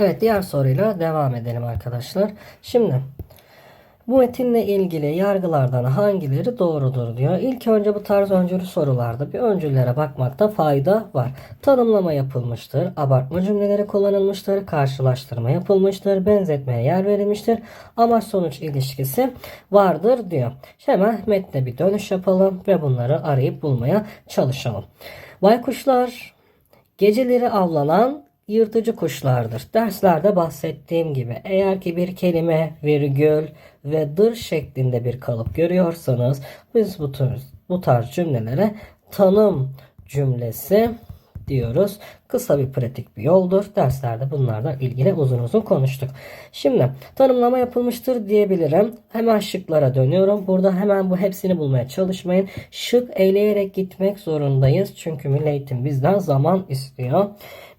Evet diğer soruyla devam edelim arkadaşlar. Şimdi bu metinle ilgili yargılardan hangileri doğrudur diyor. İlk önce bu tarz öncülü sorularda bir öncüllere bakmakta fayda var. Tanımlama yapılmıştır, abartma cümleleri kullanılmıştır, karşılaştırma yapılmıştır, benzetmeye yer verilmiştir, amaç sonuç ilişkisi vardır diyor. Hemen metne bir dönüş yapalım ve bunları arayıp bulmaya çalışalım. Baykuşlar Geceleri avlanan yırtıcı kuşlardır. Derslerde bahsettiğim gibi eğer ki bir kelime, virgül ve dır şeklinde bir kalıp görüyorsanız biz bu tür bu tarz cümlelere tanım cümlesi diyoruz. Kısa bir pratik bir yoldur. Derslerde bunlarla ilgili uzun uzun konuştuk. Şimdi tanımlama yapılmıştır diyebilirim. Hemen şıklara dönüyorum. Burada hemen bu hepsini bulmaya çalışmayın. Şık eyleyerek gitmek zorundayız. Çünkü Milli Eğitim bizden zaman istiyor.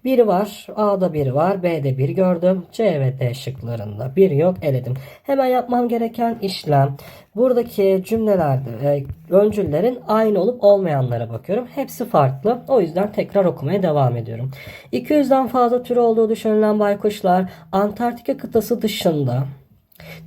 Biri var. A'da biri var. B'de bir gördüm. C ve D şıklarında bir yok. Eledim. Hemen yapmam gereken işlem. Buradaki cümlelerde e, öncüllerin aynı olup olmayanlara bakıyorum. Hepsi farklı. O yüzden tekrar okumaya devam ediyorum. 200'den fazla türü olduğu düşünülen baykuşlar Antarktika kıtası dışında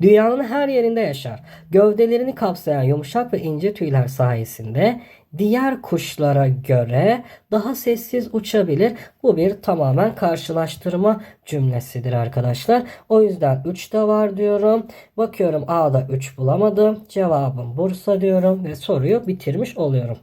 Dünyanın her yerinde yaşar. Gövdelerini kapsayan yumuşak ve ince tüyler sayesinde diğer kuşlara göre daha sessiz uçabilir. Bu bir tamamen karşılaştırma cümlesidir arkadaşlar. O yüzden 3 de var diyorum. Bakıyorum A'da 3 bulamadım. Cevabım Bursa diyorum ve soruyu bitirmiş oluyorum.